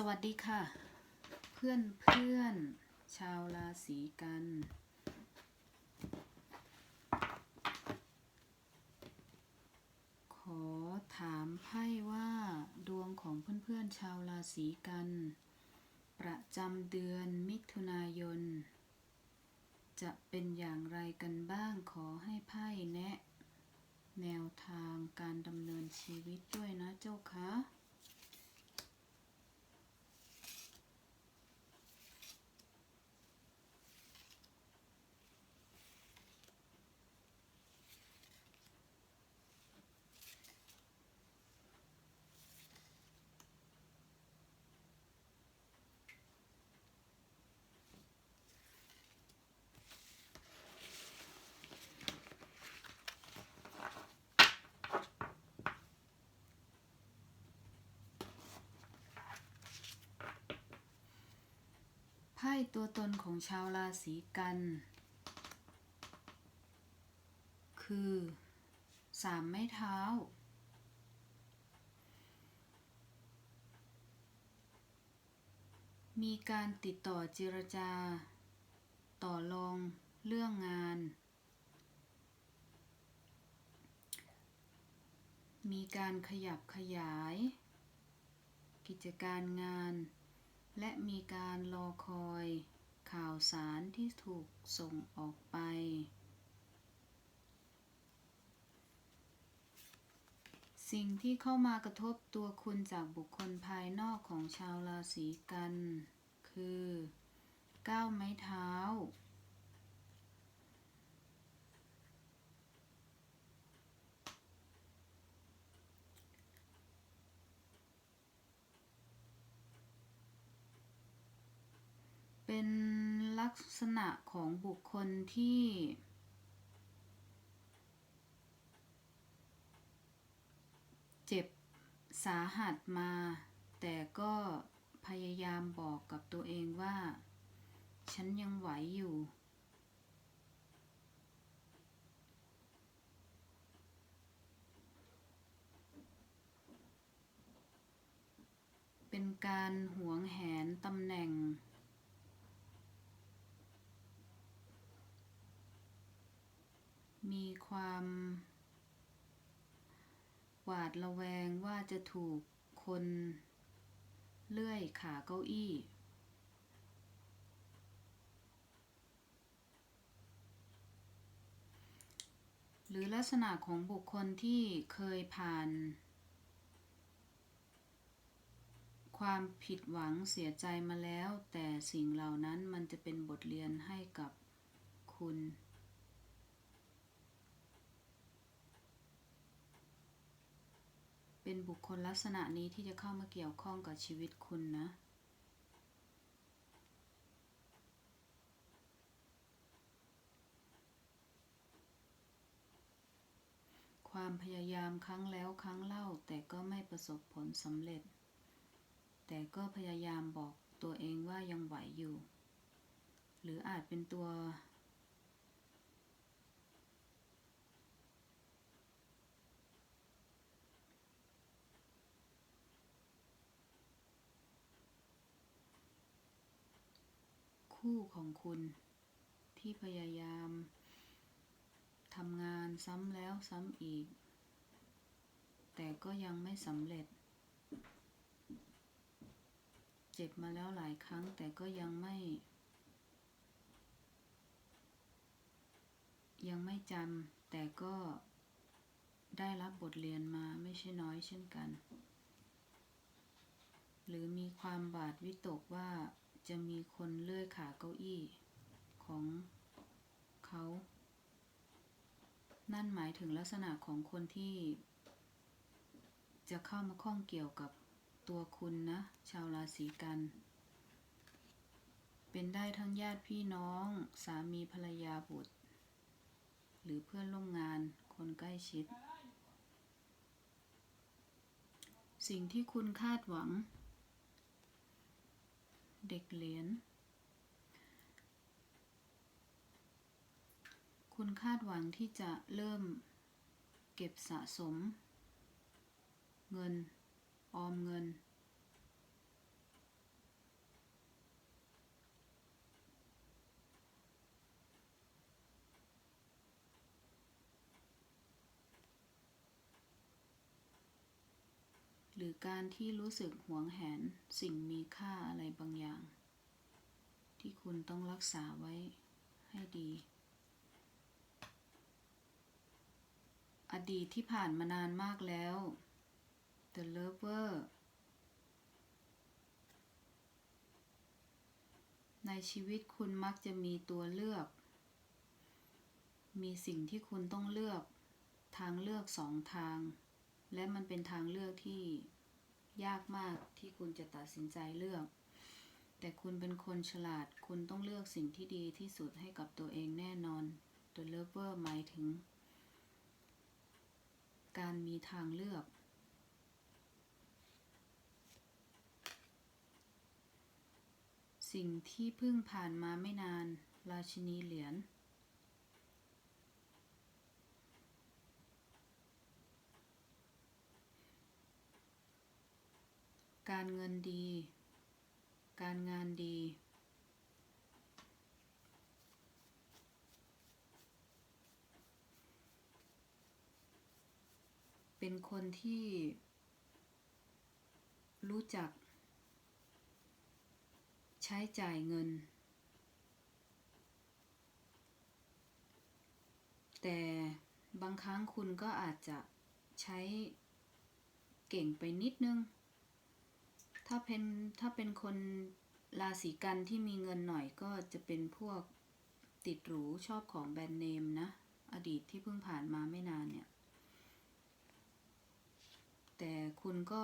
สวัสดีค่ะ เพื่อนเพื่อนชาวราศีกัน ขอถามไพ่ว่าดวงของเพื่อนๆชาวราศีกัน ประจำเดือนมิถุนายน จะเป็นอย่างไรกันบ้างขอให้ไพ่แนะ แนวทางการดำเนินชีวิตด้วยนะเจ้าคะ ไพ่ ตัวตนของชาวราศีกัน คือสามไม้เท้า มีการติดต่อเจรจา ต่อรองเรื่องงาน มีการขยับขยาย กิจการงาน และมีการรอคอยข่าวสารที่ถูกส่งออกไป สิ่งที่เข้ามากระทบตัวคุณจากบุคคลภายนอกของชาวราศีกัน คือก้าวไม้เท้า เป็นลักษณะของบุคคลที่ เจ็บสาหัสมา แต่ก็พยายามบอกกับตัวเองว่า ฉันยังไหวอยู่ เป็นการหวงแหนตำแหน่ง มีความหวาดระแวงว่าจะถูกคนเลื่อยขาเก้าอี้ หรือลักษณะของบุคคลที่เคยผ่าน ความผิดหวังเสียใจมาแล้ว แต่สิ่งเหล่านั้นมันจะเป็นบทเรียนให้กับคุณ เป็นบุคคลลักษณะนี้ที่จะเข้ามาเกี่ยวข้องกับชีวิตคุณนะ ความพยายามครั้งแล้วครั้งเล่าแต่ก็ไม่ประสบผลสำเร็จ แต่ก็พยายามบอกตัวเองว่ายังไหวอยู่ หรืออาจเป็นตัว คู่ของคุณที่พยายามทำงานซ้ำแล้วซ้ำอีก แต่ก็ยังไม่สำเร็จ เจ็บมาแล้วหลายครั้งแต่ก็ยังไม่ ยังไม่จำแต่ก็ได้รับบทเรียนมาไม่ใช่น้อยเช่นกัน หรือมีความบาดวิตกว่า จะมีคนเลื่อยขาเก้าอี้ของเขา นั่นหมายถึงลักษณะของคนที่ จะเข้ามาข้องเกี่ยวกับตัวคุณนะ ชาวราศีกัน เป็นได้ทั้งญาติพี่น้อง สามีภรรยาบุตร หรือเพื่อนร่วมงานคนใกล้ชิด สิ่งที่คุณคาดหวัง เด็กเหรียญคุณคาดหวังที่จะเริ่มเก็บสะสม เงิน ออมเงิน รือการที่รู้สึกหวงแหนสิ่งมีค่าอะไรบางอย่าง ที่คุณต้องรักษาไว้ให้ดี อดีตที่ผ่านมานานมากแล้ว The Lover ในชีวิตคุณมักจะมีตัวเลือก มีสิ่งที่คุณต้องเลือก ทางเลือกสองทาง และมันเป็นทางเลือกที่ ยากมากที่คุณจะตัดสินใจเลือก แต่คุณเป็นคนฉลาด คุณต้องเลือกสิ่งที่ดีที่สุดให้กับตัวเองแน่นอน The Lover หมายถึง การมีทางเลือก สิ่งที่เพิ่งผ่านมาไม่นาน ราชินีเหรียญ การเงินดี การงานดี เป็นคนที่ รู้จัก ใช้จ่ายเงิน แต่บางครั้งคุณก็อาจจะใช้เก่งไปนิดนึง ถ้าเป็นถ้าเป็นคนราศีกันที่มีเงินหน่อยก็จะเป็นพวกติดหรูชอบของแบรนด์เนมนะ อดีตที่เพิ่งผ่านมาไม่นานเนี่ย แต่คุณก็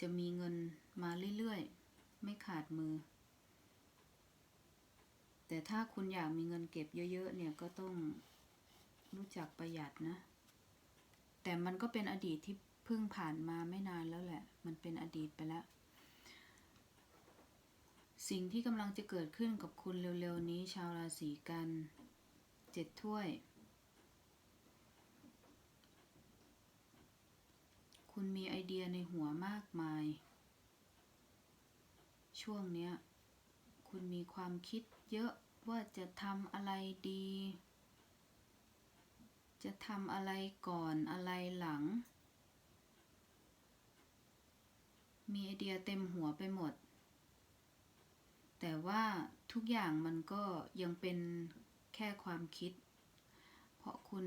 จะมีเงินมาเรื่อยๆ ไม่ขาดมือ แต่ถ้าคุณอยากมีเงินเก็บเยอะๆ เนี่ยก็ต้องรู้จักประหยัดนะ แต่มันก็เป็นอดีตที่เพิ่งผ่านมาไม่นานแล้วแหละ มันเป็นอดีตไปแล้ว สิ่งที่กำลังจะเกิดขึ้นกับคุณเร็วๆนี้ชาวราศีกันเจ็ดถ้วย คุณมีไอเดียในหัวมากมาย ช่วงเนี้ย คุณมีความคิดเยอะว่าจะทำอะไรดี จะทำอะไรก่อนอะไรหลัง มีไอเดียเต็มหัวไปหมด แต่ว่าทุกอย่างมันก็ยังเป็นแค่ความคิด เพราะคุณ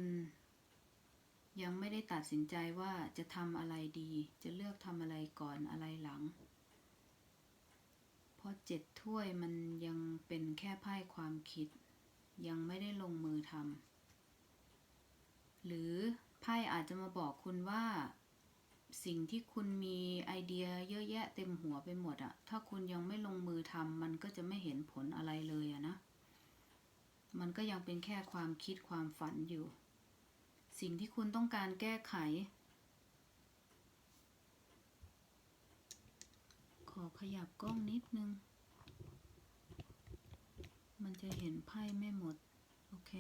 ยังไม่ได้ตัดสินใจว่าจะทำอะไรดี จะเลือกทำอะไรก่อนอะไรหลัง เพราะเจ็ดถ้วยมันยังเป็นแค่ไพ่ความคิด ยังไม่ได้ลงมือทำหรือไพ่อาจจะมาบอกคุณว่า สิ่งที่คุณมีไอเดียเยอะแยะเต็มหัวไปหมดอะถ้าคุณยังไม่ลงมือทำมันก็จะไม่เห็นผลอะไรเลยอะนะ มันก็ยังเป็นแค่ความคิดความฝันอยู่ สิ่งที่คุณต้องการแก้ไข ขอขยับกล้องนิดนึง มันจะเห็นไพ่ไม่หมด โอเค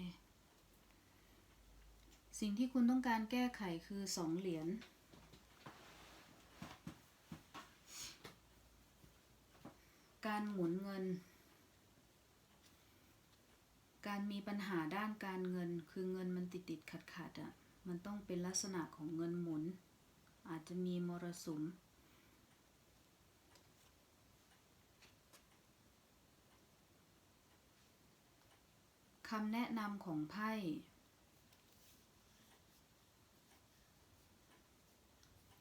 สิ่งที่คุณต้องการแก้ไขคือสองเหรียญ การหมุนเงิน การมีปัญหาด้านการเงิน คือเงินมันติดติดขัดขัดอะ่ะ มันต้องเป็นลักษณะของเงินหมุน อาจจะมีมรสุมคำแนะนำของไพ่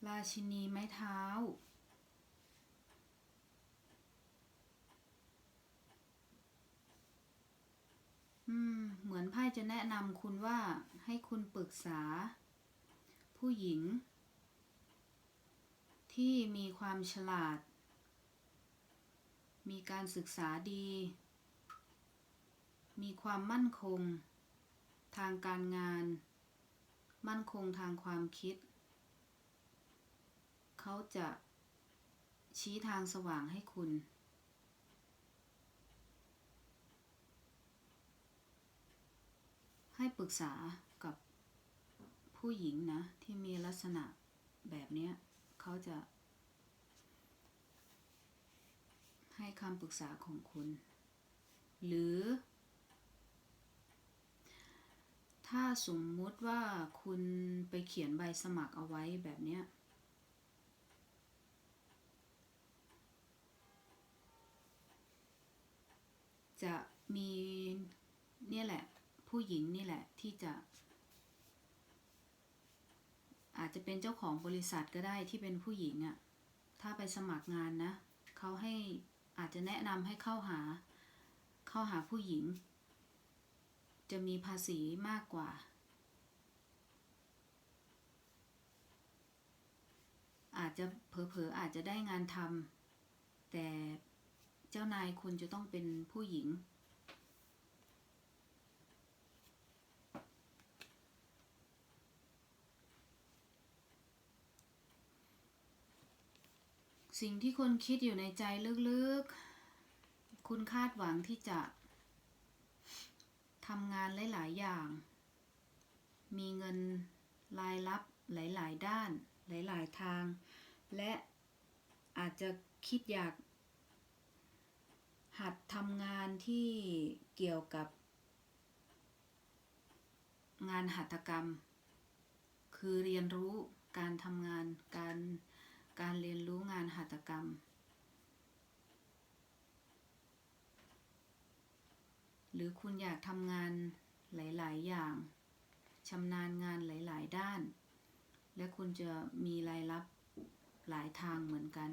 ราชินีไม้เท้า เหมือนไพ่จะแนะนำคุณว่าให้คุณปรึกษา ผู้หญิง ที่มีความฉลาด มีการศึกษาดี มีความมั่นคง ทางการงาน มั่นคงทางความคิด เขาจะชี้ทางสว่างให้คุณ ให้ปรึกษากับผู้หญิงนะ ที่มีลักษณะแบบนี้เขาจะ ให้คำปรึกษาของคุณ หรือ ถ้าสมมุติว่าคุณไปเขียนใบสมัครเอาไว้แบบนี้จะมีเนี่ยแหละ ผู้หญิงนี่แหละที่จะ อาจจะเป็นเจ้าของบริษัทก็ได้ที่เป็นผู้หญิงอะ่ะ ถ้าไปสมัครงานนะเขาให้อาจจะแนะนำให้เข้าหา เข้าหาผู้หญิง จะมีภาษีมากกว่าอาจจะเผลอๆอาจจะได้งานทำแต่เจ้านายคุณจะต้องเป็นผู้หญิง สิ่งที่คุณคิดอยู่ในใจลึกๆ คุณคาดหวังที่จะทำงานหลาย ๆ อย่าง มีเงินรายรับหลาย ๆ ด้าน หลาย ๆ ทาง และอาจจะคิดอยาก หัดทำงานที่เกี่ยวกับ งานหัตถกรรม คือเรียนรู้การทำงานการ การเรียนรู้งานหัตถกรรม หรือคุณอยากทำงานหลาย ๆ อย่างชำนาญงานหลาย ๆ ด้าน และคุณจะมีรายรับหลายทางเหมือนกัน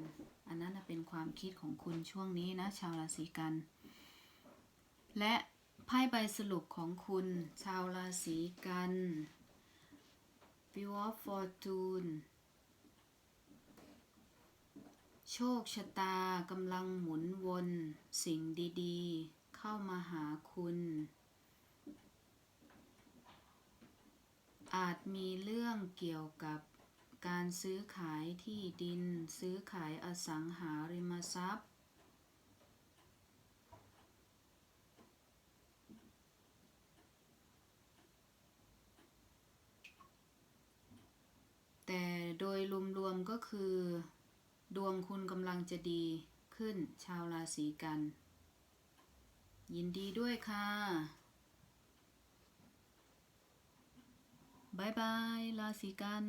อันนั้นเป็นความคิดของคุณช่วงนี้นะ ชาวราศีกัน และไพ่ใบสรุปของคุณชาวราศีกัน View of Fortune โชคชะตากำลังหมุนวน สิ่งดีๆ เข้ามาหาคุณ อาจมีเรื่องเกี่ยวกับการซื้อขายที่ดิน ซื้อขายอสังหาริมทรัพย์ แต่โดยรวมๆก็คือ ดวงคุณกำลังจะดีขึ้นชาวราศีกัน ยินดีด้วยค่ะบายบายราศีกัน